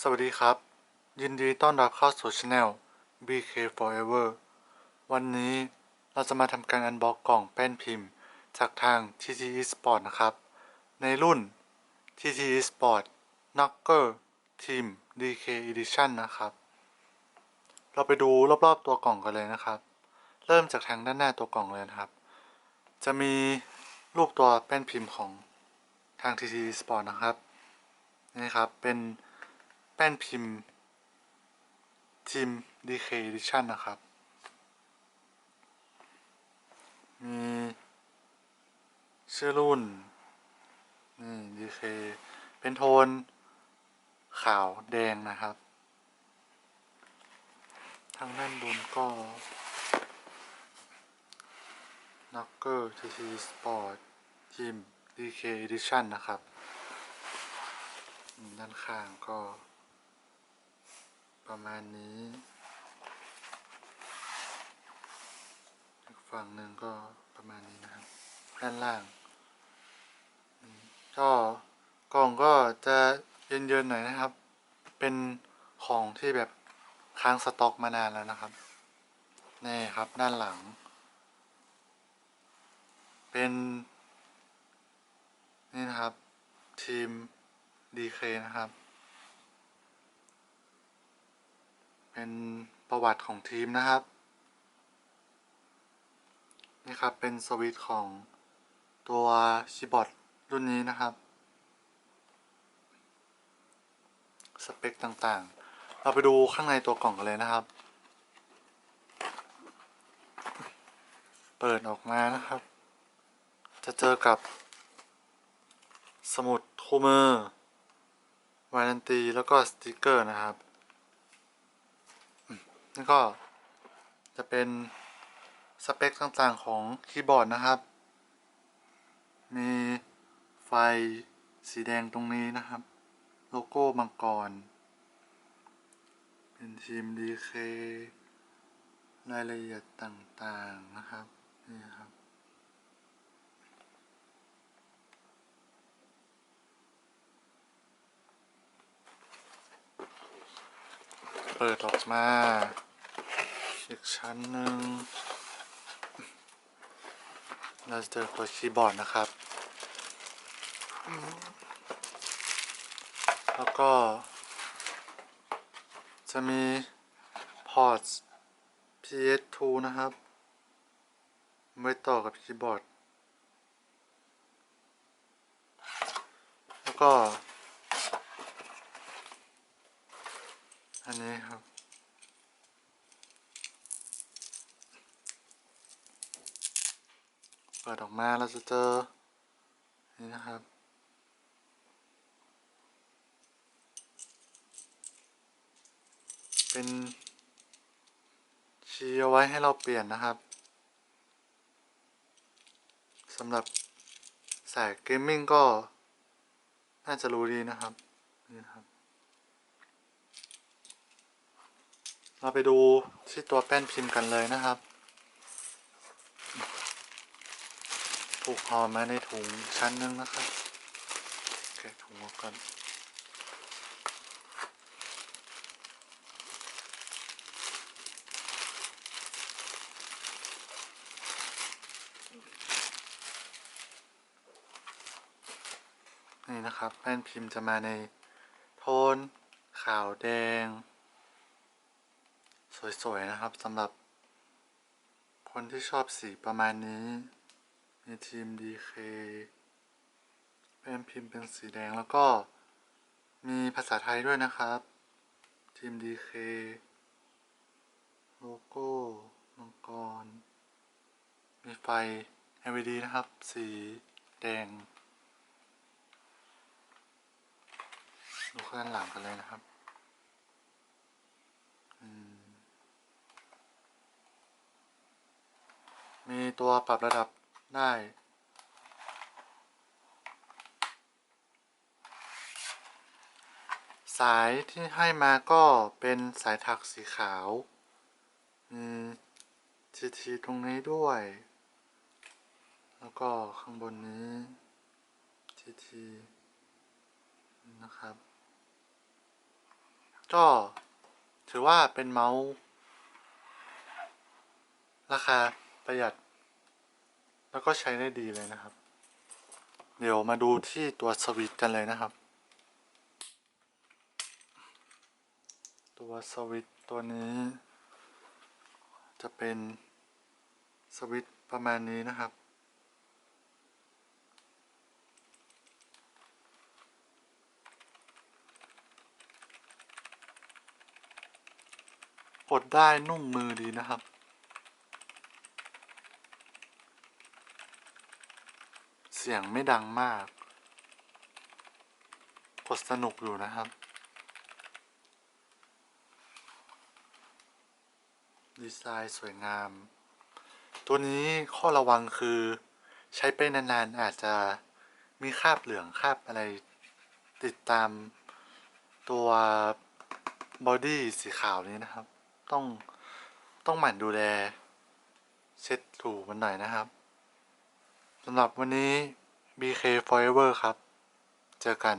สวัสดีครับ ยินดีต้อนรับเข้าสู่ช anel BK Forever วันนี้เราจะมาทำการอันบ็อกกล่องแป้นพิมพ์ จากทาง TT Esport นะครับ ในรุ่น TT Esport Knocker Team DK Edition นะครับ เราไปดูรอบๆตัวกล่องกันเลยนะครับ เริ่มจากทางด้านหน้าตัวกล่องเลยนะครับ จะมีรูปตัวแป้นพิมพ์ของทาง TT Esport นะครับ นี่ครับ เป็น แป้นพิมพ์ทีม DK Edition นะครับ มีชื่อรุ่น นี่ DK เป็นโทนขาวแดงนะครับ ทางด้านบนก็ Knocker TT Sport ทีม DK Edition นะครับ ด้านข้างก็ ประมาณนี้อีกฝั่งหนึ่งก็ประมาณนี้นะครับ ด้านล่างก็กล่องก็จะเย็นๆหน่อยนะครับ เป็นของที่แบบค้างสต็อกมานานแล้วนะครับ นี่ครับด้านหลัง เป็น นี่นะครับ ทีม DK นะครับ เป็นประวัติของทีมนะครับ นี่ครับเป็นสวิตของตัวคีย์บอร์รุ่นนี้นะครับ สเปคต่างๆ เราไปดูข้างในตัวกล่องกันเลยนะครับ เปิดออกมานะครับ จะเจอกับ สมุดคู่มือวารันตีแล้วก็สติกเกอร์นะครับ นี่ก็จะเป็นสเปคต่างๆของคีย์บอร์ดนะครับ มีไฟสีแดงตรงนี้นะครับ โลโก้มังกร เป็นทีมดีเครายละเอียดต่างๆนะครับ นี่ครับ เปิดออกมาอีกชั้นหนึ่งเราจะเจอตัวคีย์บอร์ดนะครับ แล้วก็ จะมีพอร์ต PS2 นะครับไว้ต่อกับคีย์บอร์ด แล้วก็ อั นนี้ครับ เปิดออกมาเราจะเจอ นี่นะครับ เป็นชี้เอาไว้ให้เราเปลี่ยนนะครับสำหรับสายเกมมิ่งก็ น่าจะรู้ดีนะครับนี่ครับ เราไปดูที่ตัวแป้นพิมพ์กันเลยนะครับ ถูกห่อมาในถุงชั้นหนึ่งนะครับแกะถุงออกก่อนนี่นะครับ แป้นพิมพ์จะมาในโทนขาวแดง สวย ๆ นะครับสำหรับ คนที่ชอบสีประมาณนี้ มีทีม DK เป็นพิมพ์เป็นสีแดงแล้วก็มีภาษาไทยด้วยนะครับ ทีม DK โลโก้มังกร มีไฟ LED นะครับ สีแดง ดูข้างหลังกันเลยนะครับอืม มี ตัวปรับระดับได้ สายที่ให้มาก็เป็นสายถักสีขาวมีทีทีตรงนี้ด้วย แล้วก็ข้างบนนี้ทีทีนะครับ ก็ถือว่าเป็นเมาส์ราคาประหยัด แล้วก็ใช้ได้ดีเลยนะครับ เดี๋ยวมาดูที่ตัวสวิตช์กันเลยนะครับ ตัวสวิตช์ตัวนี้ จะเป็นสวิตช์ประมาณนี้นะครับกดได้นุ่มมือดีนะครับ สียงไม่ดังมาก กดสนุกอยู่นะครับ ดีไซน์สวยงาม ตัวนี้ข้อระวังคือใช้ไปนานๆอาจจะมีคราบเหลืองคราบอะไรติดตามตัวบอดี้สีขาวนี้นะครับ ต้องต้องหมั่นดูแล เช็ดถูมันหน่อยนะครับ สำหรับวันนี้ BK Forever ครับ เจอกัน